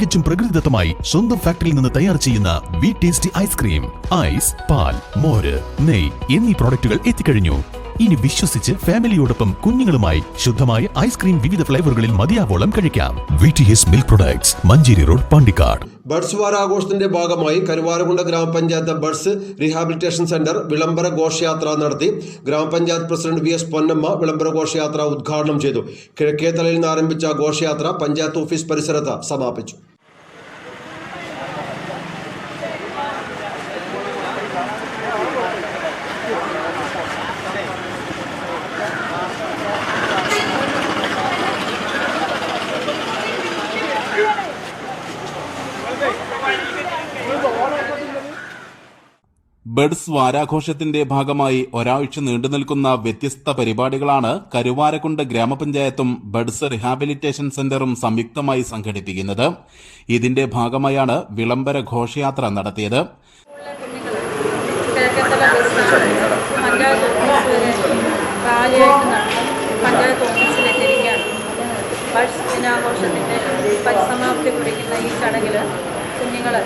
തികച്ചും പ്രകൃതിദത്തമായി സ്വന്തം ഫാക്ടറിയിൽ നിന്ന് തയ്യാർ ചെയ്യുന്ന വി ടേസ്റ്റി ഐസ്ക്രീം ഐസ് പാൽ മോര് നെയ് എന്നീ പ്രോഡക്റ്റുകൾ എത്തിക്കഴിഞ്ഞു. ഇനി വിശ്വസിച്ച് ഫാമിലിയോടൊപ്പം കുഞ്ഞുങ്ങളുമായി ശുദ്ധമായ ഐസ്ക്രീം വിവിധ ഫ്ലേവറുകളിൽ മതിയാവോളം കഴിക്കാം. V T S milk products Manjeri road Pandikkad. Buds വാരാഘോഷത്തിന്റെ ഭാഗമായി കരുവാരകുണ്ട ഗ്രാമപഞ്ചായത്ത് ബഡ്സ് റീഹാബിലിറ്റേഷൻ സെന്റർ വിളംബര ഘോഷയാത്ര നടത്തി. ഗ്രാമപഞ്ചായത്ത് പ്രസിഡന്റ് വി എസ് പൊന്നമ്മ വിളംബര ഘോഷയാത്ര ഉദ്ഘാടനം ചെയ്തു. കിഴക്കേത്തലയിൽ നിന്ന് ആരംഭിച്ച ഘോഷയാത്ര പഞ്ചായത്ത് ഓഫീസ് പരിസരത്ത് സമാപിച്ചു. ബഡ്സ് വാരാഘോഷത്തിന്റെ ഭാഗമായി ഒരാഴ്ച നീണ്ടുനിൽക്കുന്ന വ്യത്യസ്ത പരിപാടികളാണ് കരുവാരക്കുണ്ട് ഗ്രാമപഞ്ചായത്തും ബഡ്സ് റിഹാബിലിറ്റേഷൻ സെന്ററും സംയുക്തമായി സംഘടിപ്പിക്കുന്നത്. ഇതിന്റെ ഭാഗമായാണ് വിളംബര ഘോഷയാത്ര നടത്തിയത്. പരിസമാപ്തി കുറിക്കുന്ന ഈ ചടങ്ങിൽ കുഞ്ഞുങ്ങൾ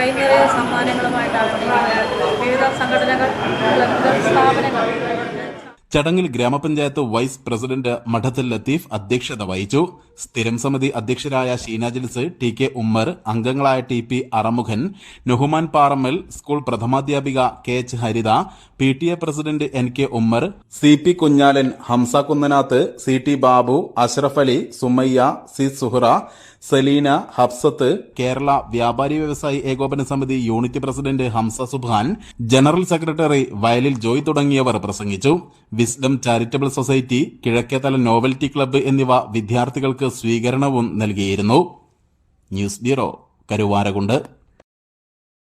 കൈനിറയ സമ്മാനങ്ങളുമായിട്ടാണ് വന്നിരിക്കുന്നത് വിവിധ സംഘടനകൾ സ്ഥാപനങ്ങൾ ചടങ്ങിൽ ഗ്രാമപഞ്ചായത്ത് വൈസ് പ്രസിഡന്റ് മഠത്തിൽ ലത്തീഫ് അധ്യക്ഷത വഹിച്ചു. സ്ഥിരം സമിതി അധ്യക്ഷരായ ഷീന ജിൽസ് ടി കെ ഉമ്മർ അംഗങ്ങളായ T P Arumukhan Nuhuman Parammal school പ്രഥമാധ്യാപിക K H Haritha P T A president N K Ummer C P Kunjalan Hamsa Kunnanath C T Babu Ashraf Ali Sumayya C Suhra Salina Habsath Kerala വ്യാപാരി വ്യവസായി ഏകോപന സമിതി unit president Hamza സുബാൻ general secretary വയലിൽ ജോയ് തുടങ്ങിയവർ പ്രസംഗിച്ചു. Wisdom charitable society Kizhakkethala novelty club എന്നിവ വിദ്യാർത്ഥികൾക്ക് സ്വീകരണവും നൽകിയിരുന്നു. News bureau Karuvarakundu.